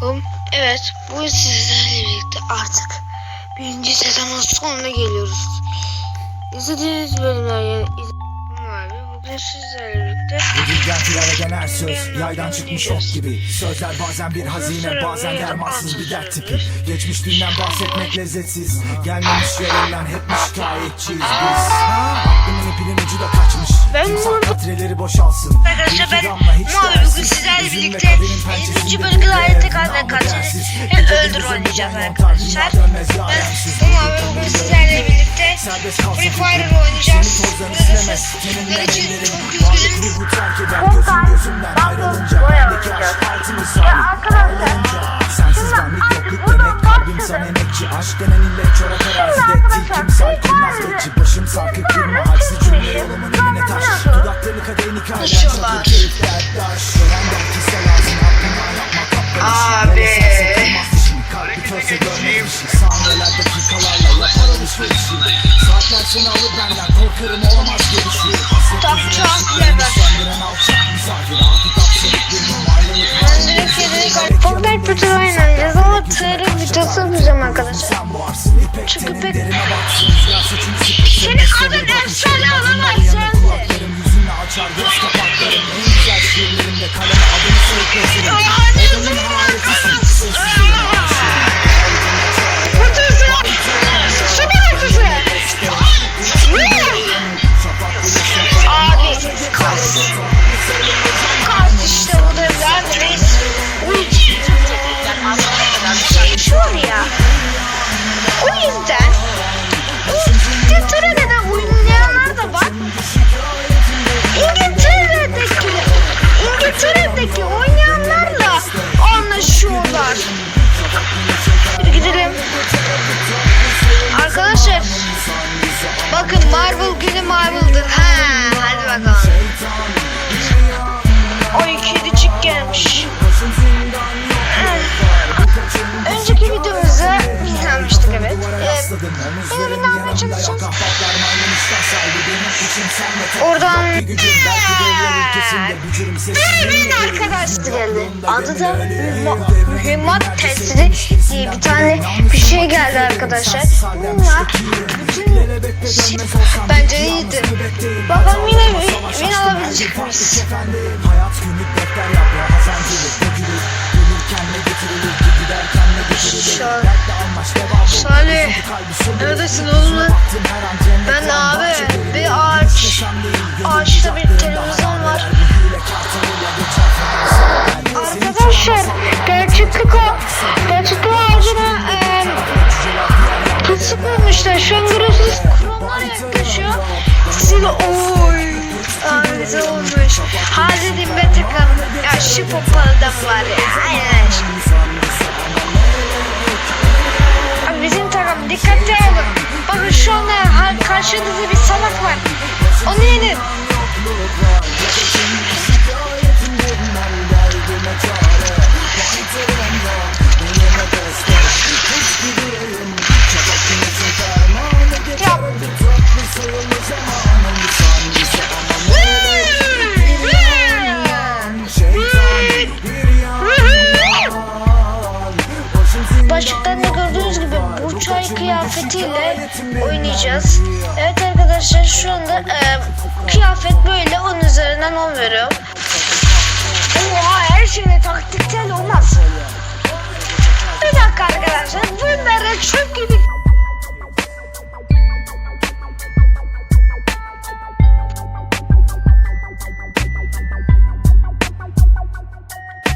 Hım, Evet, bugün sizlerle birlikte artık birinci sezonun sonuna geliyoruz. İzlediğiniz bölümler yani abi bugün sizlerle birlikte filan eden her söz Yaydan çıkmış ok gibi. Sözler bazen bir hazine Bazen dermansız bir dert tipi. Geçmişliğinden bahsetmek lezzetsiz. Gelmemiş yerlerden hep şikayetçiyiz biz. Aklımın ipinin ucu da kaçmış. Ben Timsah bunu- katreleri boşalsın. Arkadaşlar ben sizlerle birlikte kaderin pençesinde 7. bölümde bir hayatta namı kalma kaçını değersiz. hem öldür oynayacağız arkadaşlar. Ben Mavi bugün sizlerle birlikte Free Fire oynayacağız. Sizler için çok üzgünüm. Kalbim sana emekçi Aşk denen illet çorak arazide Tilkim kurnaz bekçi Başım sarkık kırma Haksız Saniyeler dakikalarla yapar alışverişi Saatler seni alır benden Korkarım olamaz görüşü Hasret Tak, yüzüne tak, ışıklarını evet. söndüren alçak misafir Artık hapsedip birinin ayrılık Ben direkt yedik Fortnite bütün oynayacağız ama tırın videosu yapacağım arkadaşlar. Çünkü pek- Senin adın efsane olamaz sensin. Kulaklarım yüzünle açar göz kapaklarım En güzel şiirlerimde kaleme adını sürüklerim Arkadaşlar bakın Marvel günü Marvel'dır. Ha, hadi bakalım. Oy kedicik gelmiş. Önceki videomuzda biz almıştık evet. Ee, evini almaya çalışacağız. Oradan bir arkadaş geldi. Adı da Mühimmat- Testi diye bir tane bir şey geldi arkadaşlar. Bunlar bütün şey, bence iyiydi. Bakalım yine win, alabilecek miyiz? Hayat günlük defter yapma hazancılık dökülür Gelirken ne getirilir ki giderken ne getirilir Şal- Dertle anlaş devam ol Salih, neredesin oğlum lan? Ben abi, ağaçta bir televizyon var. Arkadaşlar gerçeklik o. Gerçeklik ağacına eee Kısık koymuşlar. Şu an görüyorsunuz kromlar yaklaşıyor. Sizi oy. Güzel olmuş. Hazretim be tıklam. Ya şu popalıdan var ya. Aynen. Bizim takım dikkatli olun. Bakın şu anda karşınızda bir salak var. Onu yenin. ile oynayacağız. Evet arkadaşlar şu anda e, kıyafet böyle 10 üzerinden 10 veriyorum. Oha her şeyde taktiksel olmaz. Bir dakika arkadaşlar bunlara çöp gibi